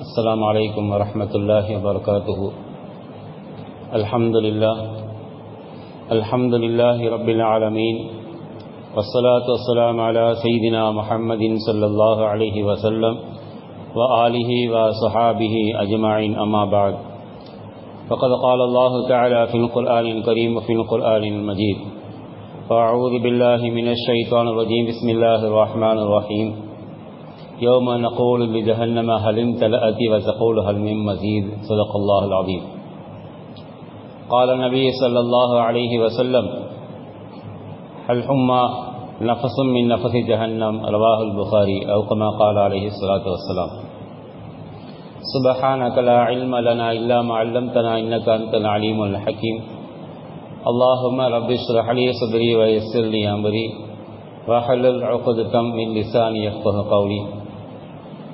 السلام علیکم ورحمۃ اللہ وبرکاتہ۔ الحمد للہ الحمد للہ رب العالمین۔ والصلاة والسلام على سیدنا محمد صلی اللہ علیہ وسلم و علیہ و صحابہ اجمعین، اما بعد۔ فقد قال اللہ تعالی فی القرآن الکریم وفی القرآن المجید۔ فاعوذ باللہ من الشیطان الرجیم۔ بسم اللہ الرحمن الرحیم۔ یوم نقول بجہنم انت تلعتی وتقول هل من مزید صدق الله العظیم قال نبی صلی اللہ علیہ وسلم الحمہ نفس من نفس جہنم رواه البخاری او كما قال علیہ الصلاۃ والسلام. سبحانك لا علم لنا الا ما علمتنا انك انت العليم الحكيم. اللهم رب اشرح لي صدري ويسر لي امري وحلل عقدة من لساني يفقهوا قولي.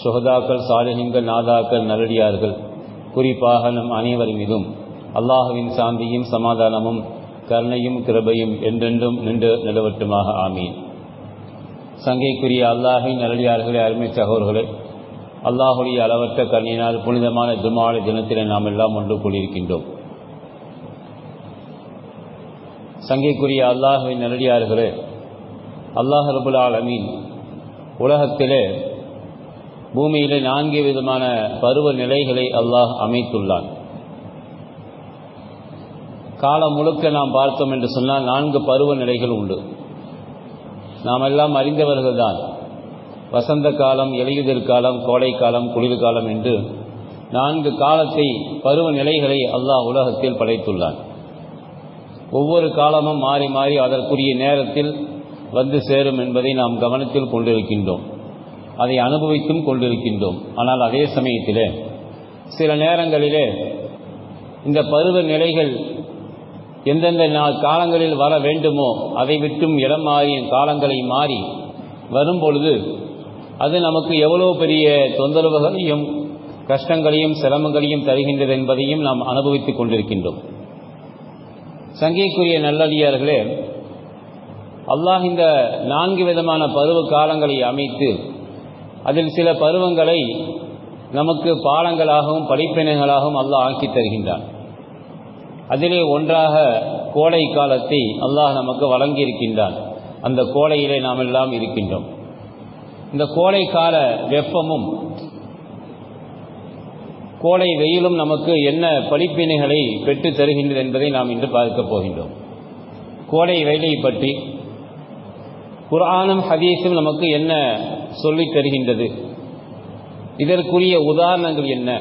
சுகதாக்கள் சாலிஹங்கள் நாதாக்கள் நல்லடியார்கள் குறிப்பாக நம் அனைவர் மீதும். அல்லாஹுவின் சாந்தியும் சமாதானமும் கருணையும் கிருபையும் என்றென்றும் நின்று நிலவட்டுமாக. ஆமீன். சங்கைக்குரிய அல்லாஹின் நல்லடியார்களே அருமை சகோர்களே அல்லாஹுடைய அளவற்ற கண்ணினால் புனிதமான ஜுமாலை தினத்திலே நாம் எல்லாம் ஒன்று கூடியிருக்கின்றோம். சங்கைக்குரிய அல்லாஹுவின் நல்லடியார்களே அல்லாஹ் ரபுல் ஆலமீன் உலகத்திலே பூமியிலே நான்கு விதமான பருவ நிலைகளை அல்லாஹ் அமைத்துள்ளான். காலம் முழுக்க நாம் பார்த்தோம் என்று சொன்னால் நான்கு பருவ நிலைகள் உண்டு. நாம் எல்லாம் அறிந்தவர்கள் தான். வசந்த காலம் இலையுதிர் காலம் கோடை காலம் குளிர்காலம் என்று நான்கு காலத்தை பருவ நிலைகளை அல்லாஹ் உலகத்தில் படைத்துள்ளான். ஒவ்வொரு காலமும் மாறி மாறி அதற்குரிய நேரத்தில் வந்து சேரும் என்பதை நாம் கவனத்தில் கொண்டிருக்கின்றோம். அதை அனுபவித்தும் கொண்டிருக்கின்றோம். ஆனால் அதே சமயத்திலே சில நேரங்களிலே இந்த பருவ நிலைகள் எந்தெந்த காலங்களில் வர வேண்டுமோ அதை விட்டும் இடம் மாறிய காலங்களை மாறி வரும் பொழுது அது நமக்கு எவ்வளோ பெரிய தொந்தரவுகளையும் கஷ்டங்களையும் சிரமங்களையும் தருகின்றது என்பதையும் நாம் அனுபவித்துக் கொண்டிருக்கின்றோம். சங்கைக்குரிய நல்லடியார்களே அல்லாஹ் இந்த நான்கு விதமான பருவ காலங்களை அமைத்து அதில் சில பருவங்களை நமக்கு பாலங்களாகவும் படிப்பினைகளாகவும் அல்லாஹ் ஆக்கி தருகின்றான். அதிலே ஒன்றாக கோடை காலத்தை அல்லாஹ் நமக்கு வழங்கியிருக்கின்றான். அந்த கோடையிலே நாம் எல்லாம் இருக்கின்றோம். இந்த கோடை கால வெப்பமும் கோடை வெயிலும் நமக்கு என்ன படிப்பினைகளை பெற்று தருகின்றது என்பதை நாம் இன்று பார்க்க போகின்றோம். கோடை வெயிலை பற்றி குரானும் ஹதீஸும் நமக்கு என்ன சொல்லித் தருகின்றது? இதற்குரிய உதாரணங்கள் என்ன?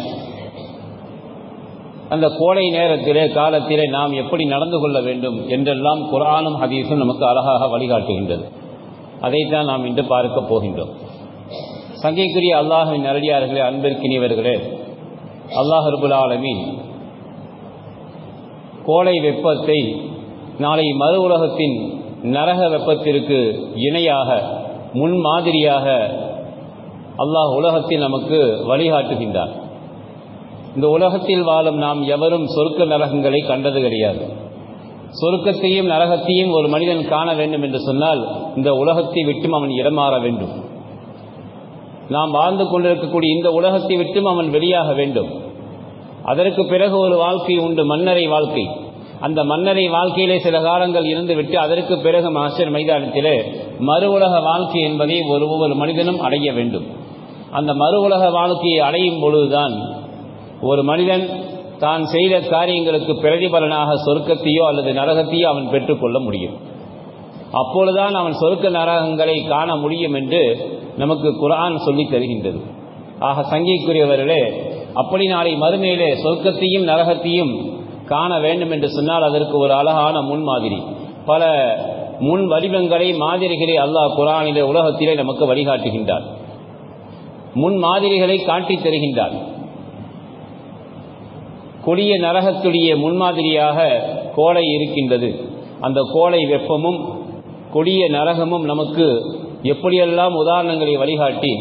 அந்த கோடை நேரத்திலே காலத்திலே நாம் எப்படி நடந்து கொள்ள வேண்டும் என்றெல்லாம் குரானும் ஹதீஸும் நமக்கு அழகாக வழிகாட்டுகின்றது. அதைத்தான் நாம் இன்று பார்க்க போகின்றோம். சங்கைக்குரிய அல்லாஹின் நரடியார்களே அன்பிற்கினியவர்களே அல்லாஹ் ரபுல் கோடை வெப்பத்தை நாளை மறு உலகத்தின் நரக வெப்பத்திற்கு இணையாக முன்மாதிரியாக அல்லாஹ் உலகத்தில் நமக்கு வழிகாட்டுகின்றார் இந்த உலகத்தில் வாழும் நாம் எவரும் சொருக்க நரகங்களை கண்டது கிடையாது. சொருக்கத்தையும் நரகத்தையும் ஒரு மனிதன் காண வேண்டும் என்று சொன்னால் இந்த உலகத்தை விட்டும் அவன் இடமாற வேண்டும். நாம் வாழ்ந்து கொண்டிருக்கக்கூடிய இந்த உலகத்தை விட்டும் அவன் வெளியாக வேண்டும். அதற்கு பிறகு ஒரு வாழ்க்கை உண்டு மன்னரை வாழ்க்கை. அந்த மன்னரை வாழ்க்கையிலே சில காலங்கள் இருந்துவிட்டு அதற்கு பிறகு மாஸ்டர் மைதானத்திலே மறு உலக வாழ்க்கை என்பதை ஒரு ஒவ்வொரு மனிதனும் அடைய வேண்டும். அந்த மறு உலக வாழ்க்கையை அடையும் பொழுதுதான் ஒரு மனிதன் தான் செய்த காரியங்களுக்கு பிரதிபலனாக சொர்க்கத்தையோ அல்லது நரகத்தையோ அவன் பெற்றுக்கொள்ள முடியும். அப்பொழுதுதான் அவன் சொர்க்க நரகங்களை காண முடியும் என்று நமக்கு குரான் சொல்லி தருகின்றது. ஆக சங்கிக்குரியவர்களே அப்படி நாளை மறுமையிலே சொர்க்கத்தையும் நரகத்தையும் காண வேண்டும் என்று சொன்னால் அதற்கு ஒரு அழகான முன்மாதிரி பல முன் வடிவங்களை மாதிரிகளை அல்லாஹ் குரானிலே உலகத்திலே நமக்கு வழிகாட்டுகின்றார் முன் மாதிரிகளை காட்டி தருகின்றார் கொடிய நரகத்துடைய முன்மாதிரியாக கோடை இருக்கின்றது. அந்த கோடை வெப்பமும் கொடிய நரகமும் நமக்கு எப்படியெல்லாம் உதாரணங்களை வழிகாட்டி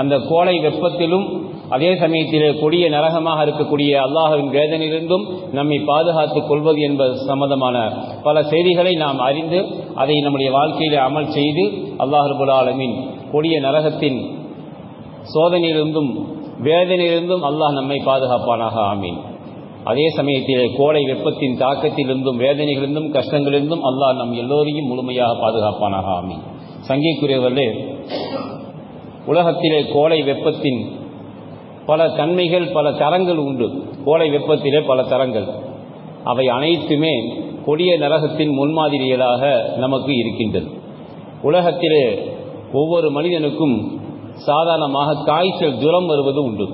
அந்த கோடை வெப்பத்திலும் அதே சமயத்திலே கொடிய நரகமாக இருக்கக்கூடிய அல்லாஹுவின் வேதனையிலிருந்தும் நம்மை பாதுகாத்துக் கொள்வது என்பது சம்பந்தமான பல செய்திகளை நாம் அறிந்து அதை நம்முடைய வாழ்க்கையில் அமல் செய்து அல்லாஹர்புல் ஆலமின் கொடிய நரகத்தின் சோதனையிலிருந்தும் வேதனையிலிருந்தும் அல்லாஹ் நம்மை பாதுகாப்பானாக. ஆமீன். அதே சமயத்திலே கோடை வெப்பத்தின் தாக்கத்திலிருந்தும் வேதனைகளிலிருந்தும் கஷ்டங்களிலிருந்தும் அல்லாஹ் நம் எல்லோரையும் முழுமையாக பாதுகாப்பானாக. ஆமீன். சங்கைக்குரியவர்களே உலகத்திலே கோடை வெப்பத்தின் பல தன்மைகள் பல தரங்கள் உண்டு. கோடை வெப்பத்திலே பல தரங்கள். அவை அனைத்துமே கொடிய நரகத்தின் முன்மாதிரிகளாக நமக்கு இருக்கின்றது. உலகத்திலே ஒவ்வொரு மனிதனுக்கும் சாதாரணமாக காய்ச்சல் ஜுரம் வருவது உண்டு.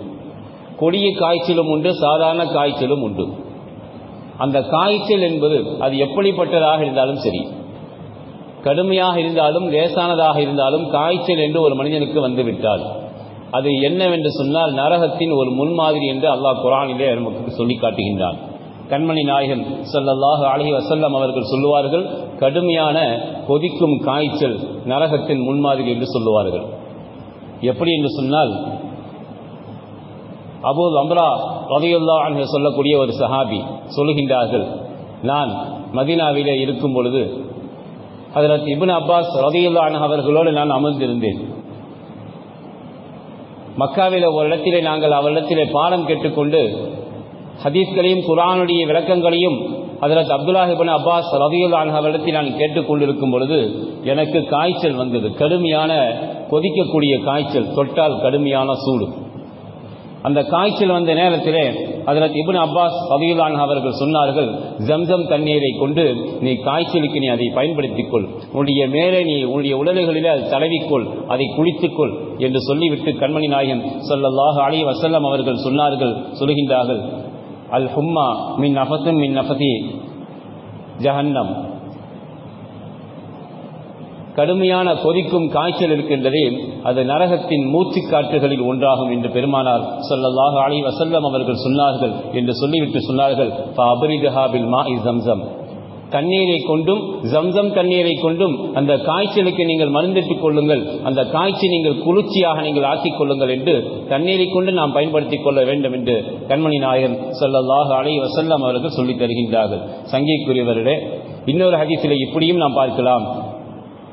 கொடிய காய்ச்சலும் உண்டு சாதாரண காய்ச்சலும் உண்டு. அந்த காய்ச்சல் என்பது அது எப்படிப்பட்டதாக இருந்தாலும் சரி. கடுமையாக இருந்தாலும் லேசானதாக இருந்தாலும் காய்ச்சல் என்று ஒரு மனிதனுக்கு வந்துவிட்டால் அது என்னவென்று சொன்னால் நரகத்தின் ஒரு முன்மாதிரி என்று அல்லாஹ் குரானிலே நமக்கு சொல்லி காட்டுகின்றான். கண்மணி நாயகன் ஸல்லல்லாஹு அலஹி வசல்லம் அவர்கள் சொல்லுவார்கள் கடுமையான கொதிக்கும் காய்ச்சல் நரகத்தின் முன்மாதிரி என்று சொல்லுவார்கள். எப்படி என்று சொன்னால் அபூ அம்ரா ரதையுல்லா என்று சொல்லக்கூடிய ஒரு சஹாபி சொல்லுகின்றார்கள் நான் மதீனாவிலே இருக்கும் பொழுது அதில் இபின் அப்பாஸ் ரதியுல்லா அவர்களோடு நான் அமர்ந்திருந்தேன். மக்காவில ஒரு இடத்திலே நாங்கள் அவரிடத்திலே பாடம் கேட்டுக்கொண்டு ஹதீஸ்களையும் குரானுடைய விளக்கங்களையும் அதில் அப்துல்லாஹிபின் அப்பாஸ் ரவியுல்லான் அவரிடத்தில் நான் கேட்டுக்கொண்டிருக்கும் பொழுது எனக்கு காய்ச்சல் வந்தது. கடுமையான கொதிக்கக்கூடிய காய்ச்சல் தொட்டால் கடுமையான சூடு. அந்த காய்ச்சல் வந்த நேரத்திலே அதில் இபின் அப்பாஸ் ரதியுல்லான் அவர்கள் சொன்னார்கள் ஜம்சம் தண்ணீரை கொண்டு நீ காய்ச்சலுக்கு நீ அதை பயன்படுத்திக் கொள் உன்னுடைய மேலே நீ உன்னுடைய உடல்களிலே அதை தடவிக்கொள் அதை குளித்துக்கொள் என்று சொல்லிவிட்டு கண்மணி நாயகன் சொல்லல்லாஹு அலி வசல்லம் அவர்கள் சொன்னார்கள் சொல்கின்றார்கள் அல் ஹும்மா மின் நஃபத்தும் மின் நஃபதி ஜஹன்னம். கடுமையான கொதிக்கும் காய்ச்சல் இருக்கின்றதே அது நரகத்தின் மூச்சு காற்றுகளில் ஒன்றாகும் என்று பெருமானார் சொல்லல்லாக அலி வசல்லம் அவர்கள் சொன்னார்கள் என்று சொல்லிவிட்டு சொன்னார்கள் அபரிதஹாபில் மா இசம்சம் ஜம்சம் தண்ணீரை கொண்டும் ஜம்சம் தண்ணீரை கொண்டும் அந்த காய்ச்சலுக்கு நீங்கள் மருந்திட்டுக் கொள்ளுங்கள் அந்த காய்ச்சல் நீங்கள் குளிர்ச்சியாக நீங்கள் ஆக்கிக் கொள்ளுங்கள் என்று தண்ணீரை கொண்டு நாம் பயன்படுத்திக் கொள்ள வேண்டும் என்று கண்மணி நாயகன் சொல்லல்லாக அலை வசல்லம் அவர்கள் சொல்லித் தருகின்றார்கள். சங்கைக்குரியவர்களே இன்னொரு ஹதீஸில் இப்படியும் நாம் பார்க்கலாம்.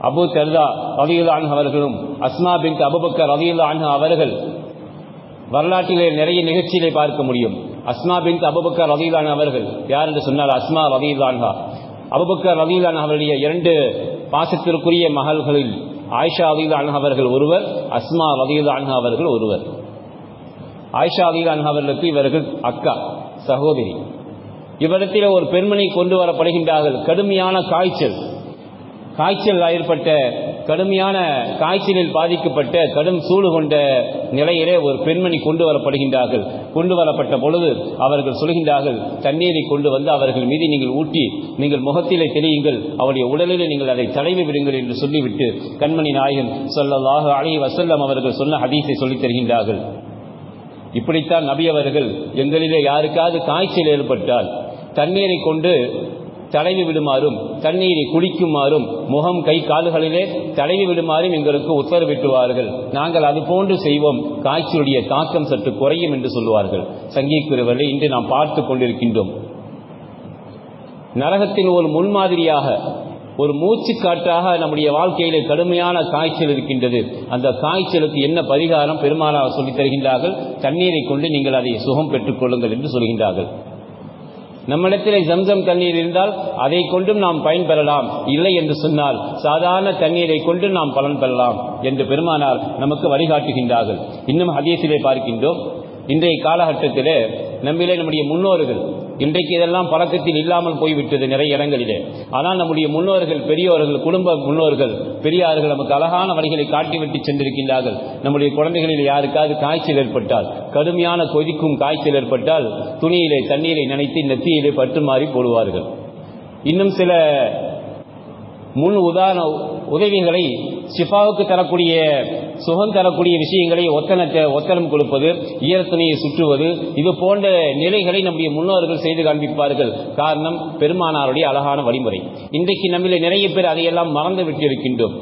அபு தர்தா ரதியுல்லான் அவர்களும் அஸ்மா பின் அபுபக்கர் ரதியுல்லான் அவர்கள் வரலாற்றிலே நிறைய நிகழ்ச்சிகளை பார்க்க முடியும். அஸ்மா பின் அபுபக்கர் ரதியுல்லான் அவர்கள் யார் என்று சொன்னார் அஸ்மா ரதியுல்லான்ஹா அபுபக்கர் ரதியுல்லான் அவருடைய இரண்டு பாசத்திற்குரிய மகள்களில் ஆயிஷா ரதியுல்லான் அவர்கள் ஒருவர் அஸ்மா ரதியுல்லான் அவர்கள் ஒருவர். ஆயிஷா ரதியுல்லான் அவர்களுக்கு இவர்கள் அக்கா சகோதரி. இவரிடத்தில் ஒரு பெண்மணி கொண்டு வரப்படுகின்றார்கள். கடுமையான காய்ச்சல். காய்ச்சல் ஏற்பட்ட கடுமையான காய்ச்சலில் பாதிக்கப்பட்ட கடும் சூடு கொண்ட நிலையிலே ஒரு பெண்மணி கொண்டு வரப்படுகின்றார்கள். கொண்டு வரப்பட்ட பொழுது அவர்கள் சொல்கின்றார்கள் தண்ணீரை கொண்டு வந்து அவர்கள் மீது நீங்கள் ஊட்டி நீங்கள் முகத்திலே தெரியுங்கள் அவருடைய உடலிலே நீங்கள் அதை தடவி விடுங்கள் என்று சொல்லிவிட்டு கண்மணி நாயகன் சொல்லலாக அழகி வசல்லம் அவர்கள் சொன்ன ஹதீஸை சொல்லித் தருகின்றார்கள். இப்படித்தான் நபி அவர்கள் எங்களிலே யாருக்காவது காய்ச்சல் ஏற்பட்டால் தண்ணீரை கொண்டு தடவி விடுமாறும் தண்ணீரை குடிக்குமாறும் முகம் கை கால்களிலே தடவி விடுமாறும் எங்களுக்கு உத்தரவிட்டுவார்கள் நாங்கள் அது போன்று செய்வோம். காய்ச்சலுடைய தாக்கம் சற்று குறையும் என்று சொல்லுவார்கள். சங்கீக்குரியவர்களை இன்று நாம் பார்த்து கொண்டிருக்கின்றோம். நரகத்தின் ஒரு முன்மாதிரியாக ஒரு மூச்சு காற்றாக நம்முடைய வாழ்க்கையிலே கடுமையான காய்ச்சல் இருக்கின்றது. அந்த காய்ச்சலுக்கு என்ன பரிகாரம் பெருமானார் சொல்லித் தருகின்றார்கள்? தண்ணீரை கொண்டு நீங்கள் அதை சுகம் பெற்றுக் கொள்ளுங்கள் என்று சொல்கின்றார்கள். நம்மிடத்திலே ஜம்சம் தண்ணீர் இருந்தால் அதை கொண்டும் நாம் பயன்பெறலாம் இல்லை என்று சொன்னால் சாதாரண தண்ணீரை கொண்டு நாம் பலன் பெறலாம் என்று பெருமானார் நமக்கு வழிகாட்டுகின்றார்கள். இன்னும் ஹதீஸிலே பார்க்கின்றோம். இன்றைய காலகட்டத்திலே நம்மிலே நம்முடைய முன்னோர்கள் இன்றைக்கு இதெல்லாம் பழக்கத்தில் இல்லாமல் போய்விட்டது நிறைய இடங்களிலே. ஆனால் நம்முடைய முன்னோர்கள் பெரியோர்கள் குடும்ப முன்னோர்கள் பெரியார்கள் நமக்கு அழகான வழிகளை காட்டிவிட்டு சென்றிருக்கின்றார்கள். நம்முடைய குழந்தைகளில் யாருக்காவது காய்ச்சல் ஏற்பட்டால் கடுமையான கொதிக்கும் காய்ச்சல் ஏற்பட்டால் துணியிலே தண்ணீரை நினைத்து நெத்தியிலே பட்டுமாறி போடுவார்கள். இன்னும் சில முன் உதாரண உதவிகளை சிஃபாவுக்கு தரக்கூடிய சுகம் தரக்கூடிய விஷயங்களை ஒத்தனத்தை ஒத்தனம் கொடுப்பது ஈரத்துணியை சுற்றுவது இது போன்ற நிலைகளை நம்முடைய முன்னோர்கள் செய்து காண்பிப்பார்கள். காரணம் பெருமானாருடைய அழகான வழிமுறை. இன்றைக்கு நம்மில் நிறைய பேர் அதையெல்லாம் மறந்து விட்டிருக்கின்றோம்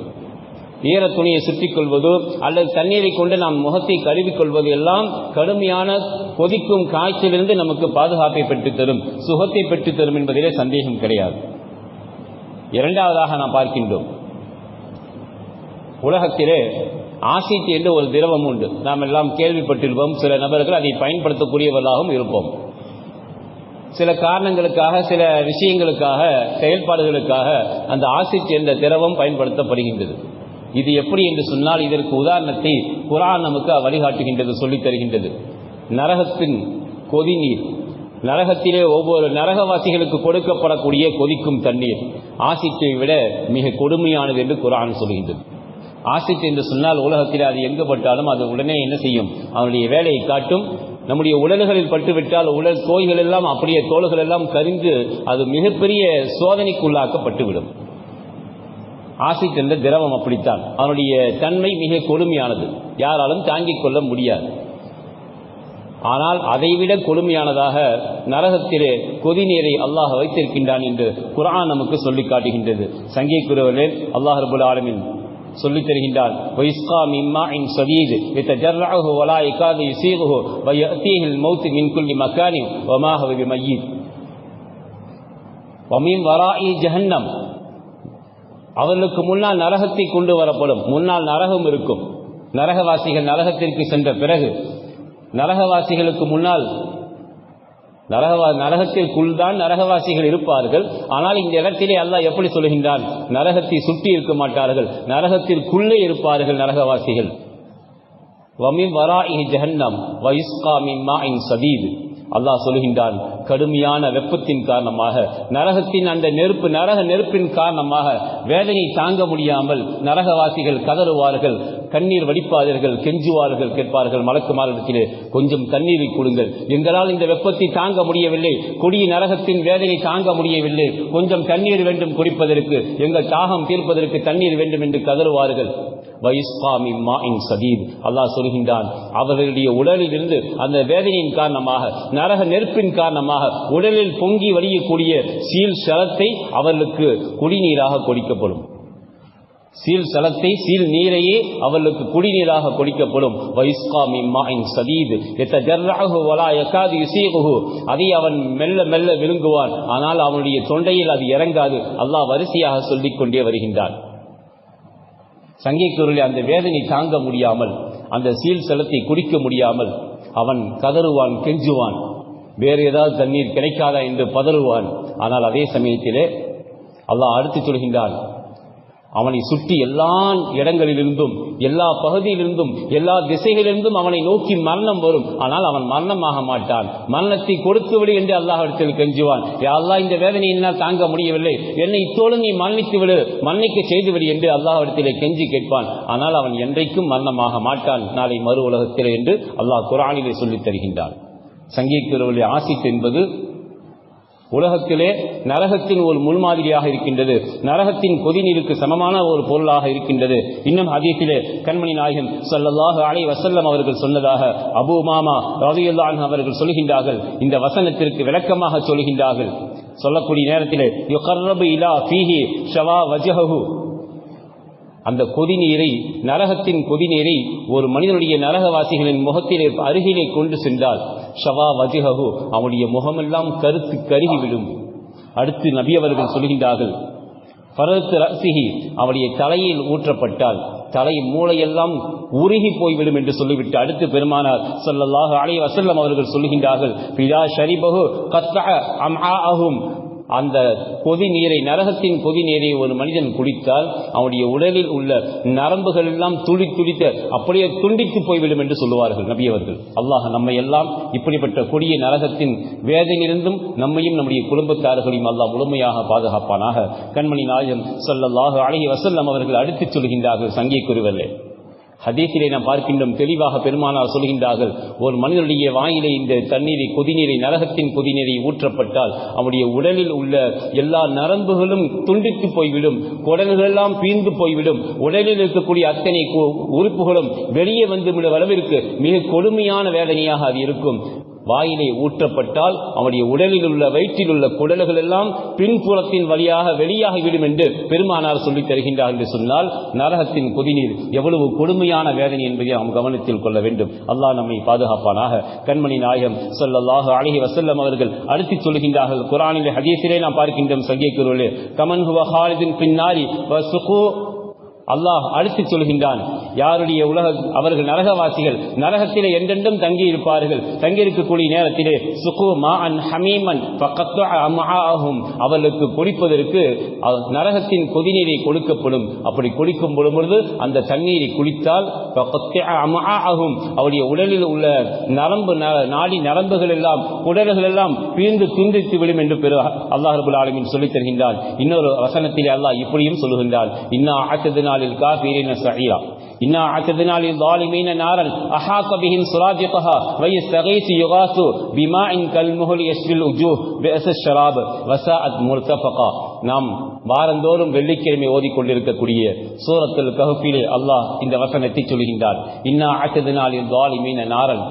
ஈர துணியை சுற்றிக் கொள்வது அல்லது தண்ணீரை கொண்டு நாம் முகத்தை கழுவிக்கொள்வது எல்லாம் கடுமையான கொதிக்கும் காய்ச்சலிருந்து நமக்கு பாதுகாப்பை பெற்றுத்தரும் சுகத்தை பெற்றுத்தரும் என்பதிலே சந்தேகம் கிடையாது. இரண்டாவதாக நாம் பார்க்கின்றோம். உலகத்திலே ஆசிட் என்று ஒரு திரவம் உண்டு. நாம் எல்லாம் கேள்விப்பட்டிருப்போம். சில நபர்கள் அதை பயன்படுத்தக்கூடியவர்களாகவும் இருப்போம். சில காரணங்களுக்காக சில விஷயங்களுக்காக செயல்பாடுகளுக்காக அந்த ஆசிட் என்ற திரவம் பயன்படுத்தப்படுகின்றது. இது எப்படி என்று சொன்னால் இதற்கு உதாரணத்தை குரான் நமக்கு வழிகாட்டுகின்றது சொல்லித் தருகின்றது நரகத்தின் கொதிநீர். நரகத்திலே ஒவ்வொரு நரகவாசிகளுக்கு கொடுக்கப்படக்கூடிய கொதிக்கும் தண்ணீர் ஆசிட்டை விட மிக கொடுமையானது என்று குரான் சொல்கின்றது. ஆசிட் என்று சொன்னால் உலகத்தில் அது எங்கு பட்டாலும் அது உடனே என்ன செய்யும்? அவனுடைய வேலையை காட்டும். நம்முடைய உடல்களில் பட்டுவிட்டால் உடல் தோய்கள் எல்லாம் அப்படியே தோள்கள் எல்லாம் கரிந்து அது மிகப்பெரிய சோதனைக்குள்ளாக்கப்பட்டுவிடும். ஆசிட் என்ற திரவம் அப்படித்தான். அவனுடைய தன்மை மிக கொடுமையானது. யாராலும் தாங்கிக் கொள்ள முடியாது. ஆனால் அதைவிட கொடுமையானதாக நரகத்திலே கொதிநீரை அல்லாஹ் வைத்திருக்கின்றான் என்று குரான் நமக்கு சொல்லி காட்டுகின்றது. சங்கை குருவலே அல்லாஹ் ரபுல் ஆலமின் சொல்லித் தருகின்றான் ஜஹன்னம். அவர்களுக்கு முன்னால் நரகத்தை கொண்டு வரப்படும் முன்னால் நரகம் இருக்கும். நரகவாசிகள் நரகத்திற்கு சென்ற பிறகு நரகவாசிகளுக்கு முன்னால் நரகவா நரகத்திற்குள்தான் நரகவாசிகள் இருப்பார்கள். ஆனால் இந்த இடத்திலே அல்லாஹ் எப்படி சொல்கின்றான் நரகத்தை சுற்றி இருக்க மாட்டார்கள். நரகத்திற்குள்ளே இருப்பார்கள் நரகவாசிகள். வமின் வராஇஹி ஜஹன்னம் வயுஸ்கா மின் மாஇன் சதீது. அல்லாஹ் சொல்கின்றான் கடுமையான வெப்பத்தின் காரணமாக நரகத்தின் அந்த நெருப்பு நரக நெருப்பின் காரணமாக வேதனை தாங்க முடியாமல் நரகவாசிகள் கதறுவார்கள். கண்ணீர் வடிப்பாதீர்கள் கெஞ்சுவார்கள் கேட்பார்கள் மலக்குமாரிடத்திலே கொஞ்சம் தண்ணீரை கொடுங்கள். எங்களால் இந்த வெப்பத்தை தாங்க முடியவில்லை. கொடிய நரகத்தின் வேதனை தாங்க முடியவில்லை. கொஞ்சம் தண்ணீர் வேண்டும் குடிப்பதற்கு எங்கள் தாகம் தீர்ப்பதற்கு தண்ணீர் வேண்டும் என்று கதறுவார்கள். அல்லாஹ் சொல்கின்றான் அவர்களுடைய உடலில் இருந்து அந்த வேதனையின் காரணமாக நரக நெருப்பின் காரணமாக உடலில் பொங்கி வடியக்கூடிய சீல் சலத்தை அவர்களுக்கு குடிநீராக குடிக்கப்படும். சீல் சலத்தை சீல் நீரையே அவர்களுக்கு குடிநீராக குடிக்கப்படும். அதை அவன் மெல்ல மெல்ல விழுங்குவான். ஆனால் அவனுடைய தொண்டையில் அது இறங்காது. அல்லாஹ் வரிசையாக சொல்லிக் கொண்டே வருகின்றான். சங்கைக்குரலில் அந்த வேதனை தாங்க முடியாமல் அந்த சீல் சலத்தை குடிக்க முடியாமல் அவன் கதறுவான் கெஞ்சுவான். வேறு ஏதாவது தண்ணீர் கிடைக்காதா என்று பதறுவான். ஆனால் அதே சமயத்திலே அல்லாஹ் அடுத்து சொல்கின்றான் அவனை சுற்றி எல்லா இடங்களிலிருந்தும் எல்லா பகுதியிலிருந்தும் எல்லா திசைகளிலிருந்தும் அவனை நோக்கி மரணம் வரும். ஆனால் அவன் மரணமாக மாட்டான். மரணத்தை கொடுத்து விடு என்று அல்லாஹிடத்தில் கெஞ்சுவான். அல்லாஹ் இந்த வேதனை என்னால் தாங்க முடியவில்லை. என்னை இத்தோடு நீ மன்னித்து விடு. மன்னிக்க செய்து விடு என்று அல்லாஹிடத்திலே கெஞ்சி கேட்பான். ஆனால் அவன் என்றைக்கும் மரணமாக மாட்டான். நாளை மறு உலகத்தில் என்று அல்லாஹ் குரானிலே சொல்லித் தருகின்றான். சங்கீதத்தினுடைய ஆசித் என்பது உலகத்திலே நரகத்தின் ஒரு முன்மாதிரியாக இருக்கின்றது. நரகத்தின் கொதிநீருக்கு சமமான ஒரு பொருளாக இருக்கின்றது. இன்னும் ஹதீஸிலே கண்மணி நாயகன் சல்லல்லாஹு அலை வசல்லம் அவர்கள் சொன்னதாக அபு மாமா ரவியுல்லான் அவர்கள் சொல்கின்றார்கள் இந்த வசனத்திற்கு விளக்கமாக சொல்கின்றார்கள் சொல்லக்கூடிய நேரத்திலே யுகர்ரபு இலா ஃபீஹி ஷவா வஜஹு அந்த கொதிநீரை நரகத்தின் கொதிநீரை ஒரு மனிதனுடைய நரகவாசிகளின் முகத்திலே அருகிலே கொண்டு சென்றால் ஷவா வஜிஹு அவனுடைய முகமெல்லாம் கருத்து கருகிவிடும். அடுத்து நபி அவர்கள் சொல்கின்றார்கள் பரத்து ரசிகி அவருடைய தலையில் ஊற்றப்பட்டால் தலை மூளையெல்லாம் உருகி போய்விடும் என்று சொல்லிவிட்டு அடுத்து பெருமானார் சொல்லல்லாஹு அலைய வசல்லம் அவர்கள் சொல்கின்றார்கள் பிதா ஷரிபகு கத்அ அம்ஆஅஹும் அந்த கொதி நீரை நரகத்தின் கொதி நீரை ஒரு மனிதன் குடித்தால் அவனுடைய உடலில் உள்ள நரம்புகள் எல்லாம் துளி துடித்த அப்படியே துண்டித்து போய்விடும் என்று சொல்லுவார்கள் நபியவர்கள் அல்லாஹ் நம்மை எல்லாம் இப்படிப்பட்ட கொடிய நரகத்தின் வேதையிலிருந்தும் நம்மையும் நம்முடைய குடும்பத்தார்களையும் அல்லாஹ் முழுமையாக பாதுகாப்பானாக. கண்மணி நாயன் சொல்லல்லாக அழகி வசல்லம் அவர்கள் அடுத்துச் சொல்கின்றார்கள் சங்கை குருவல்லே ஹதீஸிலே நாம் பார்க்கின்றோம் தெளிவாக பெருமானார் சொல்கின்றார்கள் ஒரு மனிதனுடைய வாயிலே இந்த தண்ணீரை கொதிநீரை நரகத்தின் கொதிநீரை ஊற்றப்பட்டால் அவனுடைய உடலில் உள்ள எல்லா நரம்புகளும் துண்டித்து போய்விடும் குடல்களெல்லாம் பீந்து போய்விடும் உடலில் இருக்கக்கூடிய அத்தனை கு- உறுப்புகளும் வெளியே வந்து விட அளவிற்கு மிக கொடுமையான வேதனையாக அது இருக்கும். வாயிலே ஊற்றப்பட்டால் அவனுடைய உடலில் உள்ள வயிற்றில் உள்ள குடல்கள் எல்லாம் பின்புறத்தின் வழியாக வெளியாகிவிடும் என்று பெருமானார் சொல்லித் தருகின்றார் என்று சொன்னால் நரகத்தின் கொதிநீர் எவ்வளவு கொடுமையான வேதனை என்பதை நாம் கவனத்தில் கொள்ள வேண்டும். அல்லாஹ் நம்மை பாதுகாப்பானாக. கண்மணி நாயகம் சொல்லல்லாக அழகி வசல்லம் அவர்கள் அடுத்து சொல்கின்றார்கள் குர்ஆனிலே ஹதீசிலே நாம் பார்க்கின்றோம் சங்கியக்குருளே கமன் ஹுவ ஹாலிதின் பின்னாரி அல்லாஹ் அழைத்து சொல்கின்றான். யாருடைய உலக அவர்கள் நரகவாசிகள் நரகத்திலே என்றென்றும் தங்கி இருப்பார்கள் தங்கியிருக்கக்கூடிய நேரத்திலே ஹமீமன் அவர்களுக்கு குடிப்பதற்கு நரகத்தின் கொதிநீரை கொடுக்கப்படும். அப்படி குடிக்கும் பொழுது அந்த தண்ணீரை குடித்தால் அவருடைய உடலில் உள்ள நரம்பு ந- நாடி நரம்புகள் எல்லாம் குடல்கள் எல்லாம் பீந்து துண்டித்து விடும் என்று பெரு அல்லாஹ் ரபுல் ஆலமீன் சொல்லித் தருகின்றான். இன்னொரு வசனத்திலே அல்லாஹ் இப்படியும் சொல்லுகின்றான். இன்னா ஆத்ததினாலில் காபீரின சஹீரா إنا أعتدنا للظالمين نارا أحاط بهم سرادقها ويستغيث يغاث بماء كالمهل يشفي الوجوه بئس الشراب وساءت مرتفقا நாம் வாரந்தோறும் வெள்ளிக்கிழமை ஓதிக்கொண்டிருக்கக்கூடிய சூரத்துல் கஹஃபிலே அல்லாஹ் இந்த வசனத்தை சொல்கின்றார் இன்னா அச்சதுனா லில் நாரன்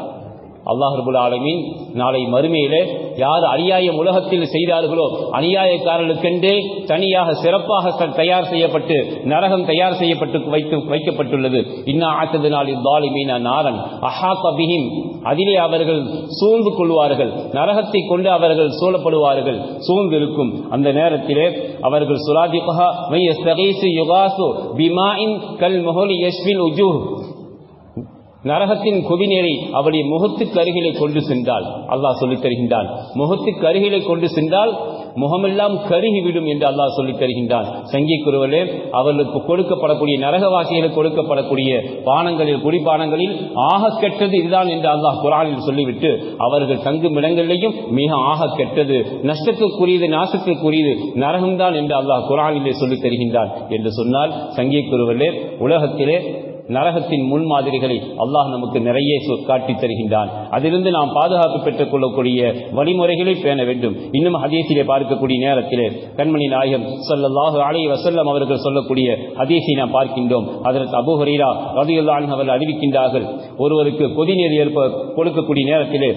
அல்லாஹர்புல் ஆலமீன் நாளை மறுமையிலே யார் அநியாயம் உலகத்தில் செய்தார்களோ அநியாயக்காரர்களுக்கென்றே தனியாக சிறப்பாக தயார் செய்யப்பட்டு நரகம் தயார் செய்யப்பட்டு வைத்து வைக்கப்பட்டுள்ளது. இன்னா ஆத்தது நாளில் தாலிமீன நாரன் அஹா கபிஹிம் அதிலே அவர்கள் சூழ்ந்து கொள்வார்கள் நரகத்தை கொண்டு அவர்கள் சூழப்படுவார்கள் சூழ்ந்து இருக்கும் அந்த நேரத்திலே அவர்கள் சுலாதிகா மையஸ்தகீசு யுகாசு பிமாயின் கல் முகல் யஸ்வின் உஜூ நரகத்தின் குவிநீரை அவளுடைய முகத்துக்கு அருகிலே கொண்டு சென்றால் அல்லாஹ் சொல்லித் தருகின்றான். முகத்துக்கு அருகிலே கொண்டு சென்றால் முகமெல்லாம் கருகிவிடும் என்று அல்லாஹ் சொல்லித் தருகின்றான். சங்கி குருவலே அவர்களுக்கு கொடுக்கப்படக்கூடிய நரகவாசிகளுக்கு கொடுக்கப்படக்கூடிய பானங்களில் குடிபானங்களில் ஆக கெட்டது இதுதான் என்று அல்லாஹ் குரானில் சொல்லிவிட்டு அவர்கள் தங்கும் இடங்களிலேயும் மிக ஆக கெட்டது நஷ்டத்துக்குரியது நாசத்துக்குரியது நரகம்தான் என்று அல்லாஹ் குரானிலே சொல்லித் தருகின்றான். என்று சொன்னால் சங்கி குருவலே உலகத்திலே நரகத்தின் முன்மாதிரிகளை அல்லாஹ் நமக்கு நிறைய காட்டி காட்டித் தருகின்றான். அதிலிருந்து நாம் பாதுகாப்பு பெற்றுக் கொள்ளக்கூடிய வழிமுறைகளை பேண வேண்டும். இன்னும் ஹதீசிலே பார்க்கக்கூடிய நேரத்திலே கண்மணி நாயகம் ஸல்லல்லாஹு அலை வசல்லம் அவர்கள் சொல்லக்கூடிய ஹதீஸை நாம் பார்க்கின்றோம். அதற்கு அபுஹரீரா ரதியுல்லான் அவர் அவர்கள் அறிவிக்கின்றார்கள். ஒருவருக்கு கொதிநீர் ஏற்ப கொடுக்கக்கூடிய நேரத்திலே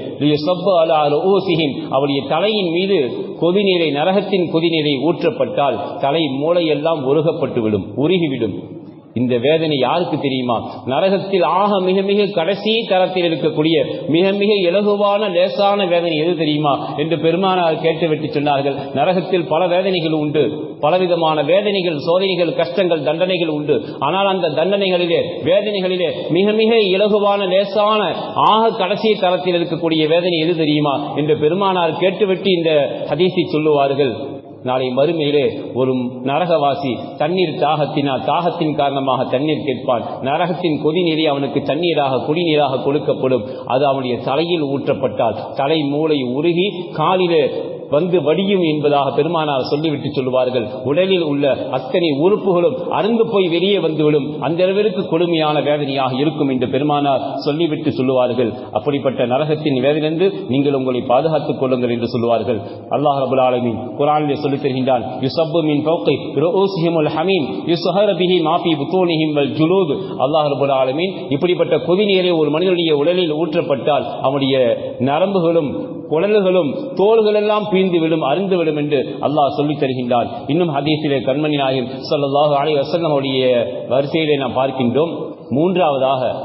அவருடைய தலையின் மீது கொதிநீரை நரகத்தின் கொதிநீரை ஊற்றப்பட்டால் தலை மூளையெல்லாம் உருகப்பட்டுவிடும் உருகிவிடும். இந்த வேதனை யாருக்கு தெரியுமா? நரகத்தில் ஆக மிக மிக கடைசி தரத்தில் இருக்கக்கூடிய மிக மிக இலகுவான லேசான வேதனை எது தெரியுமா? என்று பெருமானார் கேட்டுவிட்டு சொன்னார்கள். நரகத்தில் பல வேதனைகள் உண்டு. பலவிதமான வேதனைகள் சோதனைகள் கஷ்டங்கள் தண்டனைகள் உண்டு. ஆனால் அந்த தண்டனைகளிலே வேதனைகளிலே மிக மிக இலகுவான லேசான ஆக கடைசி தரத்தில் இருக்கக்கூடிய வேதனை எது தெரியுமா? என்று பெருமானார் கேட்டுவிட்டு இந்த ஹதீஸை சொல்லுவார்கள். நாளை மறுமையிலே ஒரு நரகவாசி தண்ணீர் தாகத்தினால் தாகத்தின் காரணமாக தண்ணீர் கேட்பான். நரகத்தின் கொதிநீரை அவனுக்கு தண்ணீராக குடிநீராக கொடுக்கப்படும். அது அவனுடைய தலையில் ஊற்றப்பட்டால் தலை மூளை உருகி காலிலே வந்து வடியும் என்பதாக பெருமானார் சொல்லிவிட்டு சொல்லுவார்கள். உடலில் உள்ள அத்தனை உறுப்புகளும் அருந்து போய் வெளியே வந்துவிடும். அந்த அளவிற்கு கொடுமையான வேதனையாக இருக்கும் என்று பெருமானார் சொல்லிவிட்டு சொல்லுவார்கள். அப்படிப்பட்ட நரகத்தின் வேதனைந்து நீங்கள் உங்களை பாதுகாத்துக் கொள்ளுங்கள் என்று சொல்லுவார்கள். அல்லாஹ் ரபுல் ஆலமின் குரானிலே சொல்லித் தருகின்றான் யுசப்பு மின் ஃபௌகி ரூசிஹிமுல் ஹமீம் யுஸ்ஹர பிஹி மாஃபி புத்தூனிஹிம் வல் ஜுலூத். அல்லாஹ் ரபுல் ஆலமீன் இப்படிப்பட்ட கொதிநீரை ஒரு மனிதனுடைய உடலில் ஊற்றப்பட்டால் அவனுடைய நரம்புகளும் குழந்தைகளும் தோள்கள் எல்லாம் பீந்து விடும் அருந்து விடும் என்று அல்லாஹ் சொல்லித் தருகின்றார். இன்னும் ஹதீஸிலே கண்மணி நாயகம் ஸல்லல்லாஹு அலைஹி வசல்லமுடைய வரிசையிலே நாம் பார்க்கின்றோம். மூன்றாவதாக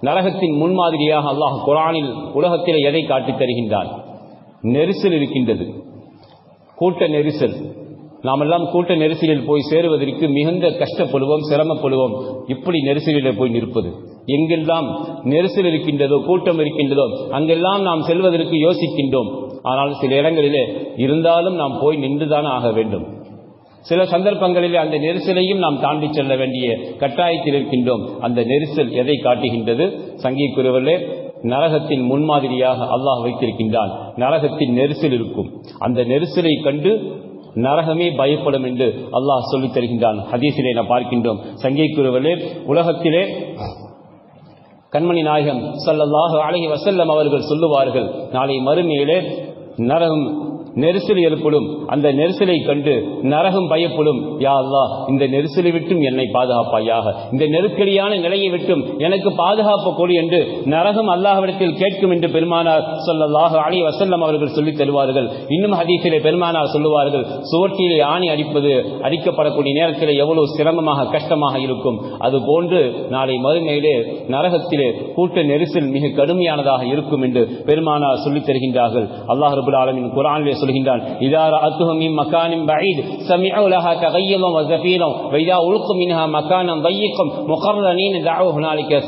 நரகத்தின் முன்மாதிரியாக அல்லாஹ் குரானில் உலகத்திலே எதை காட்டித் தருகின்றார்? நெரிசல் இருக்கின்றது. கூட்ட நெரிசல். நாமெல்லாம் கூட்ட நெரிசலில் போய் சேருவதற்கு மிகுந்த கஷ்டப்படுவோம் சிரமப்படுவோம். இப்படி நெரிசலில் போய் நிற்பது. எங்கெல்லாம் நெரிசல் இருக்கின்றதோ கூட்டம் இருக்கின்றதோ அங்கெல்லாம் நாம் செல்வதற்கு யோசிக்கின்றோம். ஆனால் சில இடங்களிலே இருந்தாலும் நாம் போய் நின்றுதான் ஆக வேண்டும். சில சந்தர்ப்பங்களிலே அந்த நெரிசலையும் நாம் தாண்டி செல்ல வேண்டிய கட்டாயத்தில் இருக்கின்றோம். அந்த நெரிசல் எதை காட்டுகின்றது? சங்கீத் நரகத்தின் முன்மாதிரியாக அல்லாஹ் வைத்திருக்கின்றான். நரகத்தின் நெரிசல் இருக்கும். அந்த நெரிசலை கண்டு நரகமே பயப்படும் என்று அல்லாஹ் சொல்லித் தருகின்றான். ஹதீசிலே நாம் பார்க்கின்றோம். சங்கை உலகத்திலே கண்மணி நாயகம் ஸல்லல்லாஹு அலைஹி வசல்லம் அவர்கள் சொல்லுவார்கள் நாளை மறுமையிலே நரகம் நெரிசல் ஏற்படும் அந்த நெரிசலை கண்டு நரகம் பயப்படும். யா அல்லா இந்த நெரிசலை விட்டும் என்னை பாதுகாப்பாயாக. இந்த நெருக்கடியான நிலையை விட்டும் எனக்கு பாதுகாப்பு கொடு என்று நரகம் அல்லாஹ்விடத்தில் கேட்கும் என்று பெருமானார் ஸல்லல்லாஹு அலைஹி வசல்லம் அவர்கள் சொல்லித் தருவார்கள். இன்னும் ஹதீஸிலே பெருமானார் சொல்லுவார்கள் சுவற்றிலே ஆணி அடிப்பது அடிக்கப்படக்கூடிய நேரத்தில் எவ்வளவு சிரமமாக கஷ்டமாக இருக்கும். அது போன்று நாளை மறுமையிலே நரகத்திலே கூட்ட நெரிசல் மிக கடுமையானதாக இருக்கும் என்று பெருமானார் சொல்லித் தருகின்றார்கள். அல்லாஹ் ரபுல் ஆலமின் குரானிலே சொல்கின்றான் இதார அத்துஹம் மக்கானின் பஈத் சமிஉ லஹா தகையுலம் மக்கானம் ضيقம் முகர்ரனீன் தஅவுஹு நாலிக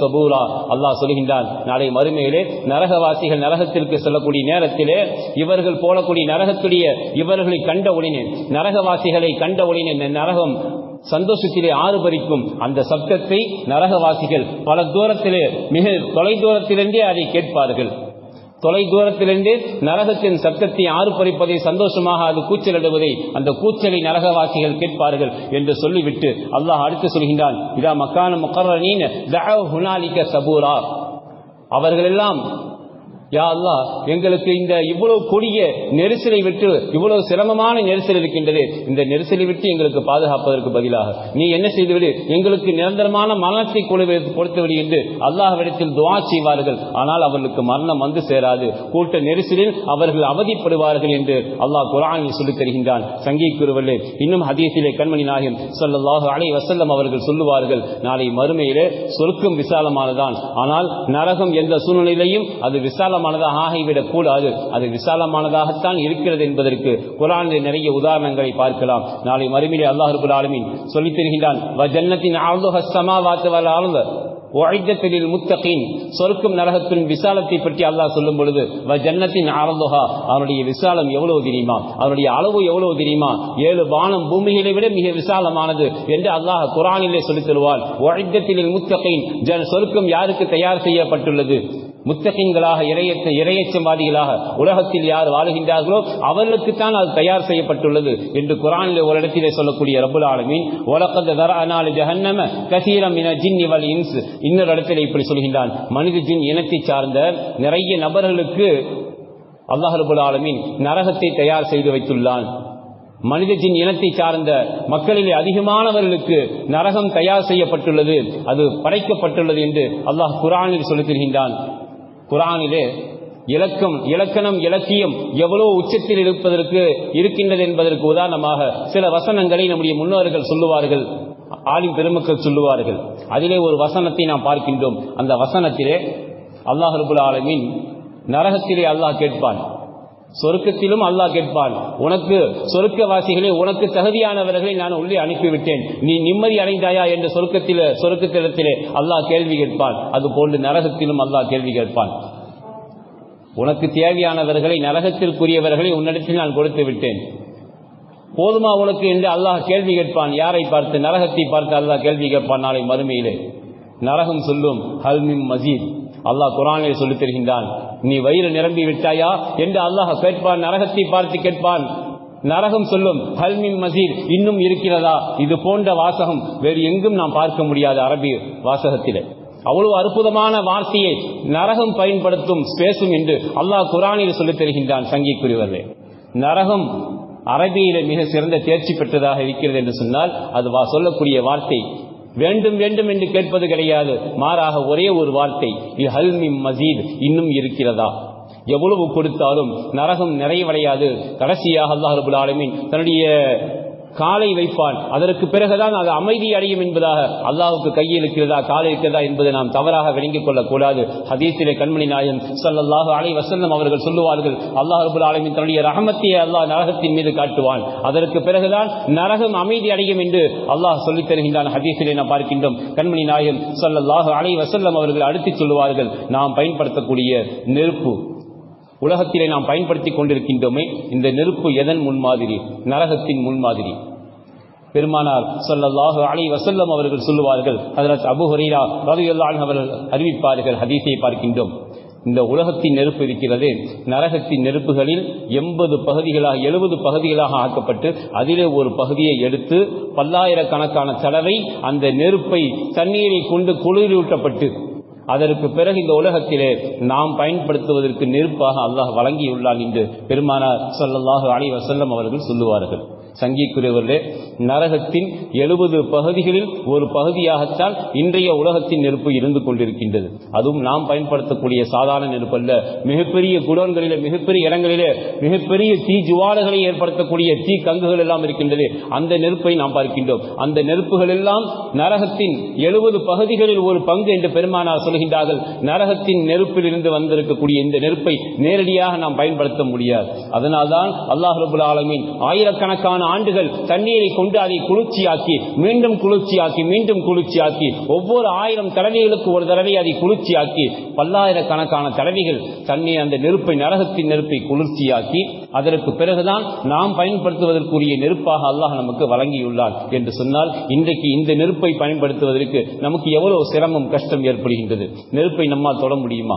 அல்லாஹ் சொல்கின்றான் நாளை மறுமையிலே நரகவாசிகள் நரகத்திற்கு செல்லக்கூடிய நேரத்திலே இவர்கள் போலக்கூடிய நரகத்துடைய இவர்களை கண்ட ஒளினேன் நரகவாசிகளை கண்ட ஒளினேன் நரகம் சந்தோஷத்திலே ஆறு பறிக்கும் அந்த சப்தத்தை நரகவாசிகள் பல தூரத்திலே மிக தொலை தூரத்திலிருந்தே அதை கேட்பார்கள். தொலை தூரத்திலிருந்து நரகத்தின் சத்தத்தை ஆறுபறிப்பதை சந்தோஷமாக அது கூச்சலிடுவதை அந்த கூச்சலை நரகவாசிகள் கேட்பார்கள் என்று சொல்லிவிட்டு அல்லாஹ் அடுத்து சொல்கின்றான் இதா மக்கான முக்கரீன் ஹுனாலிக்க சபூரா. அவர்களெல்லாம் யா அல்லாஹ் எங்களுக்கு இந்த இவ்வளவு கொடிய நெரிசலை விட்டு இவ்வளவு சிரமமான நெரிசல் இருக்கின்றது. இந்த நெரிசலை விட்டு எங்களுக்கு பாதுகாப்பதற்கு பதிலாக. நீ என்ன செய்துவிடு? எங்களுக்கு நிரந்தரமான மரணத்தை கொடுத்துவிடு என்று அல்லாஹ்விடத்தில் துவா செய்வார்கள். ஆனால் அவர்களுக்கு மரணம் வந்து சேராது. கூட்ட நெரிசலில் அவர்கள் அவதிப்படுவார்கள் என்று அல்லாஹ் குரானில் சொல்லித் தருகின்றான். சங்கீக்குருவல்லே இன்னும் ஹதீசிலே கண்மணி நாயகம் சொல்லல்லாஹு அலை வசல்லம் அவர்கள் சொல்லுவார்கள் நாளை மறுமையிலே சொருக்கம் விசாலமானதான். ஆனால் நரகம் எந்த சூழ்நிலையிலையும் அது விசாலம் விசாலமானதாக ஆகிவிடக் கூடாது அது விசாலமானதாகத்தான் இருக்கிறது என்பதற்கு குரானில் நிறைய உதாரணங்களை பார்க்கலாம். நாளை மறுமையிலே அல்லாஹ் ஆலமின் சொல்லித் தருகின்றான் ஜன்னத்தின் ஒழித்தலில் முத்தகின். சொருக்கும் நரகத்தின் விசாலத்தை பற்றி அல்லாஹ் சொல்லும் பொழுது ஜன்னத்தின் ஆரந்தோகா அவனுடைய விசாலம் எவ்வளவு தெரியுமா? அவனுடைய அளவு எவ்வளவு தெரியுமா? ஏழு வானம் பூமிகளை விட மிக விசாலமானது என்று அல்லாஹ் குரானிலே சொல்லித் தருவான் ஒழித்தலில் முத்தகின். சொர்க்கம் யாருக்கு தயார் செய்யப்பட்டுள்ளது? முத்தகின்களாக இறையற்ற இறையச்சவாதிகளாக உலகத்தில் யார் வாழுகின்றார்களோ அவர்களுக்குத்தான் அது தயார் செய்யப்பட்டுள்ளது என்று குரானில் ஒரு இடத்திலே சொல்லக்கூடிய ரபுல் ஆலமீன் உலகத்த தர அனால் ஜஹன்னம கசீரம் இன ஜின் இவள் இன்ஸ். இன்னொரு இடத்திலே இப்படி சொல்கின்றான். மனித ஜின் இனத்தை சார்ந்த நிறைய நபர்களுக்கு அல்லாஹ் ரபுல் ஆலமீன் நரகத்தை தயார் செய்து வைத்துள்ளான். மனித ஜின் இனத்தை சார்ந்த மக்களிலே அதிகமானவர்களுக்கு நரகம் தயார் செய்யப்பட்டுள்ளது அது படைக்கப்பட்டுள்ளது என்று அல்லாஹ் குரானில் சொல்லுத்திருகின்றான் குரானிலே இலக்கம் இலக்கணம் இலக்கியம் எவ்வளவு உச்சத்தில் இருப்பதற்கு இருக்கின்றது என்பதற்கு உதாரணமாக சில வசனங்களை நம்முடைய முன்னோர்கள் சொல்லுவார்கள் ஆலிம் பெருமக்கள் சொல்லுவார்கள். அதிலே ஒரு வசனத்தை நாம் பார்க்கின்றோம். அந்த வசனத்திலே அல்லாஹ் ரபுல் ஆலமின் நரகத்திலே அல்லாஹ் கேட்பான் சொருக்கத்திலும் அல்லாஹ் கேட்பான் உனக்கு சொருக்கவாசிகளே உனக்கு தகுதியானவர்களை நான் உள்ளே அனுப்பிவிட்டேன். நீ நிம்மதி அடைந்தாயா? என்று சொருக்கத்தில் சொருக்கத்திடத்திலே அல்லாஹ் கேள்வி கேட்பான். அது போன்று நரகத்திலும் அல்லாஹ் கேள்வி கேட்பான். உனக்கு தேவையானவர்களை நரகத்திற்குரியவர்களை உன்னிடத்தில் நான் கொடுத்து விட்டேன். போதுமா உனக்கு? என்று அல்லாஹ் கேள்வி கேட்பான். யாரை பார்த்து? நரகத்தை பார்த்து அல்லாஹ் கேள்வி கேட்பான். நாளை மறுமையிலே. நரகம் சொல்லும் ஹல்மிம் மசீத். அல்லாஹ் குரானில் சொல்லித் தருகின்றான் நீ வயிறு நிரம்பி விட்டாயா? என்று அல்லாஹ் கேட்பான் நரகத்தை பார்த்து கேட்பான். நரகம் சொல்லும் ஹல்மின் மசீர் இன்னும் இருக்கிறதா? இது போன்ற வாசகம் வேறு எங்கும் நாம் பார்க்க முடியாது அரபி வாசகத்திலே. அவ்வளவு அற்புதமான வார்த்தையை நரகம் பயன்படுத்தும் பேசும் என்று அல்லாஹ் குரானில் சொல்லித் தருகின்றான் சங்கிக்குரியவர்களே நரகம் அரபியில மிக சிறந்த தேர்ச்சி பெற்றதாக இருக்கிறது என்று சொன்னால் அது சொல்லக்கூடிய வார்த்தை வேண்டும் வேண்டும் என்று கேட்பது கிடையாது. மாறாக ஒரே ஒரு வார்த்தை ஹல்மி மசீத் இன்னும் இருக்கிறதா? எவ்வளவு கொடுத்தாலும் நரகம் நிறைவடையாது. கடைசியாக அல்லாஹ் ரபுல் ஆலமின் தன்னுடைய காலை வைப்பான். அதற்கு பிறகுதான் அது அமைதி அடையும் என்பதாக அல்லாஹுக்கு கையில் இருக்கிறதா காலை இருக்கிறதா என்பதை நாம் தவறாக விளங்கிக் கொள்ளக்கூடாது. ஹதீசிலே கண்மணி நாயம் சல்லாஹு அலை வசந்தம் அவர்கள் சொல்லுவார்கள் அல்லாஹ் ரபுல் ஆலமின் தன்னுடைய ரஹமத்தியை அல்லாஹ் நரகத்தின் மீது காட்டுவான். அதற்கு பிறகுதான் நரகம் அமைதி அடையும் என்று அல்லாஹ் சொல்லித் தருகின்றான். ஹதீசிலே நாம் பார்க்கின்றோம் கண்மணி நாயம் சல்லாஹு அலை வசல்லம் அவர்கள் அடுத்து சொல்லுவார்கள் நாம் பயன்படுத்தக்கூடிய நெருப்பு உலகத்திலே நாம் பயன்படுத்தி கொண்டிருக்கின்றோமே இந்த நெருப்பு எதன் முன்மாதிரி? நரகத்தின் முன்மாதிரி. பெருமானார் சொல்லல்லாஹு அலி வசல்லம் அவர்கள் சொல்லுவார்கள் அதனால் அபு ஹுரைரா அவர்கள் அறிவிப்பார்கள் ஹதீஸை பார்க்கின்றோம். இந்த உலகத்தின் நெருப்பு இருக்கிறது. நரகத்தின் நெருப்புகளில் எண்பது பகுதிகளாக எழுபது பகுதிகளாக ஆக்கப்பட்டு அதிலே ஒரு பகுதியை எடுத்து பல்லாயிரக்கணக்கான தடவை அந்த நெருப்பை தண்ணீரை கொண்டு குளிரூட்டப்பட்டு அதற்கு பிறகு இந்த உலகத்திலே நாம் பயன்படுத்துவதற்கு நெருப்பாக அல்லாஹ் வழங்கியுள்ளான் என்று பெருமானார் சொல்லல்லாஹு அலி வசல்லம் அவர்கள் சொல்லுவார்கள். சங்கிக்குரியவர்களே நரகத்தின் எழுபது பகுதிகளில் ஒரு பகுதியாகத்தான் இன்றைய உலகத்தின் நெருப்பு இருந்து கொண்டிருக்கின்றது. அதுவும் நாம் பயன்படுத்தக்கூடிய சாதாரண நெருப்பு அல்ல. மிகப்பெரிய குடோன்களிலே மிகப்பெரிய இடங்களிலே மிகப்பெரிய தீ ஜுவாலைகளை ஏற்படுத்தக்கூடிய தீ கங்குகள் எல்லாம் இருக்கின்றது. அந்த நெருப்பை நாம் பார்க்கின்றோம். அந்த நெருப்புகள் எல்லாம் நரகத்தின் எழுபது பகுதிகளில் ஒரு பங்கு என்று பெருமானார் சொல்கின்றார்கள். நரகத்தின் நெருப்பில் இருந்து வந்திருக்கக்கூடிய இந்த நெருப்பை நேரடியாக நாம் பயன்படுத்த முடியாது. அதனால்தான் அல்லாஹ் ரபுல் ஆலமின் ஆயிரக்கணக்கான ஆண்டுகள் தண்ணீரை கொண்டு அதை குளிர்ச்சியாக்கி மீண்டும் குளிர்ச்சியாக்கி மீண்டும் குளிர்ச்சியாக்கி ஒவ்வொரு ஆயிரம் தடவைகளுக்கு ஒரு தடவை அதை குளிர்ச்சியாக்கி பல்லாயிரக்கணக்கான தடவைகள் தண்ணீர் அந்த நெருப்பை நரகத்தின் நெருப்பை குளிர்ச்சியாக்கி அதற்கு பிறகுதான் நாம் பயன்படுத்துவதற்குரிய நெருப்பாக அல்லாஹ் நமக்கு வழங்கியுள்ளார் என்று சொன்னால் இன்றைக்கு இந்த நெருப்பை பயன்படுத்துவதற்கு நமக்கு எவ்வளவு சிரமம் கஷ்டம் ஏற்படுகின்றது? நெருப்பை நம்மால் தொட முடியுமா?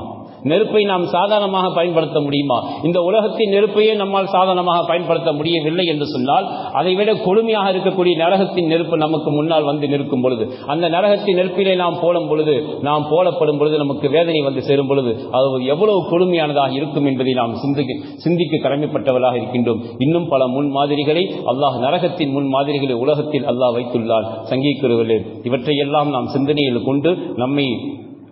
நெருப்பை நாம் சாதாரணமாக பயன்படுத்த முடியுமா? இந்த உலகத்தின் நெருப்பையே நம்மால் சாதாரணமாக பயன்படுத்த முடியவில்லை என்று சொன்னால் அதைவிட கொடுமையாக இருக்கக்கூடிய நரகத்தின் நெருப்பு நமக்கு முன்னால் வந்து நிற்கும் பொழுது அந்த நரகத்தின் நெருப்பிலே நாம் போடும் பொழுது நாம் போலப்படும் பொழுது நமக்கு வேதனை வந்து சேரும் பொழுது அது எவ்வளவு கொடுமையானதாக இருக்கும் என்பதை நாம் சிந்திக்க சிந்திக்க கடமைப்பட்டவர்களாக இருக்கின்றோம். இன்னும் பல முன் மாதிரிகளை அல்லாஹ் நரகத்தின் முன் மாதிரிகளை உலகத்தில் அல்லாஹ் வைத்துள்ளார் சங்கீக்குறவர்களே இவற்றையெல்லாம் நாம் சிந்தனையில் கொண்டு நம்மை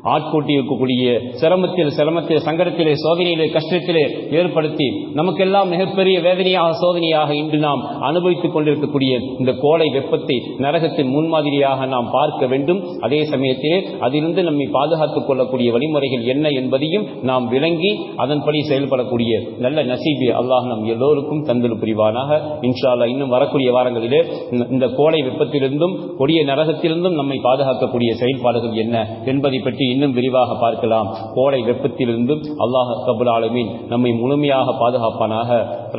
ஆட்கூட்டி இருக்கக்கூடிய சிரமத்தில் சிரமத்தில் சங்கடத்திலே சோதனையிலே கஷ்டத்திலே ஏற்படுத்தி நமக்கெல்லாம் மிகப்பெரிய வேதனையாக சோதனையாக இன்று நாம் அனுபவித்துக் கொண்டிருக்கக்கூடிய இந்த கோடை வெப்பத்தை நரகத்தின் முன்மாதிரியாக நாம் பார்க்க வேண்டும். அதே சமயத்திலே அதிலிருந்து நம்மை பாதுகாத்துக் கொள்ளக்கூடிய வழிமுறைகள் என்ன என்பதையும் நாம் விளங்கி அதன்படி செயல்படக்கூடிய நல்ல நசீபி அல்லாஹ் நம் எல்லோருக்கும் தந்தல் புரிவானாக. இன்ஷால்லா இன்னும் வரக்கூடிய வாரங்களிலே இந்த- இந்த கோடை வெப்பத்திலிருந்தும் கொடிய நரகத்திலிருந்தும் நம்மை பாதுகாக்கக்கூடிய செயல்பாடுகள் என்ன என்பதை பற்றி இன்னும் விரிவாக பார்க்கலாம். கோடை வெப்பத்திலிருந்தும் அல்லாஹ் கபுல் ஆலமின் நம்மை முழுமையாக பாதுகாப்பானாக.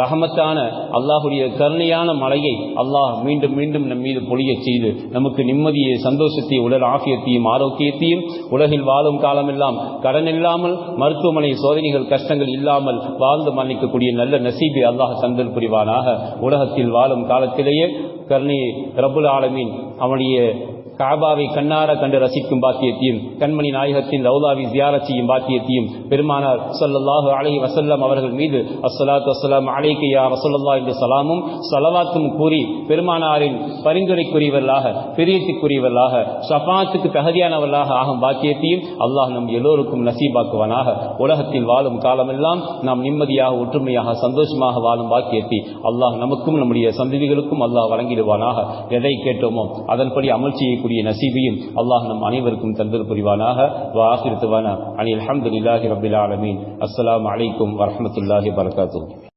ரஹமத்தான அல்லாஹுடைய கருணையான மழையை அல்லாஹ் மீண்டும் மீண்டும் நம் மீது பொழிய செய்து நமக்கு நிம்மதியை சந்தோஷத்தை உடல் ஆகியத்தையும் ஆரோக்கியத்தையும் உலகில் வாழும் காலமெல்லாம் கடன் இல்லாமல் மருத்துவமனை சோதனைகள் கஷ்டங்கள் இல்லாமல் வாழ்ந்து மன்னிக்கக்கூடிய நல்ல நசீபை அல்லாஹ் சந்தல் புரிவானாக. உலகத்தில் வாழும் காலத்திலேயே கருணை ரபுல் ஆலமின் அவனுடைய காபாவை கண்ணார கண்டு ரசிக்கும் பாக்கியத்தையும் கண்மணி நாயகத்தின் ரவுலாவை ஜியார செய்யும் பாக்கியத்தையும் பெருமானார் சல்லாஹு அலஹி வசல்லாம் அவர்கள் மீது அஸ்ஸலாத்து வஸ்ஸலாம் அலைக்கு யா என்ற என்று சலாமும் சலவாத்தும் கூறி பெருமானாரின் பரிந்துரைக்குரியவர்களாக பிரியத்துக்குரியவர்களாக ஷஃபாத்துக்கு தகுதியானவர்களாக ஆகும் பாக்கியத்தையும் அல்லாஹ் நம் எல்லோருக்கும் நசீபாக்குவானாக. உலகத்தில் வாழும் காலமெல்லாம் நாம் நிம்மதியாக ஒற்றுமையாக சந்தோஷமாக வாழும் பாக்கியத்தை அல்லாஹ் நமக்கும் நம்முடைய சந்ததிகளுக்கும் அல்லாஹ் வழங்கிடுவானாக. எதை கேட்டோமோ அதன்படி அமல் செய்யக்கூடிய நசீபையும் அல்லாஹ் நம் அனைவருக்கும் தந்தல் புரிவானாக. வாஹிருத்துவான அனில் அல்ஹம்துலில்லாஹி ரபில் ஆலமீன். அஸ்ஸலாமு அலைக்கும் வரஹ்மத்துல்லாஹி வரகாத்துஹு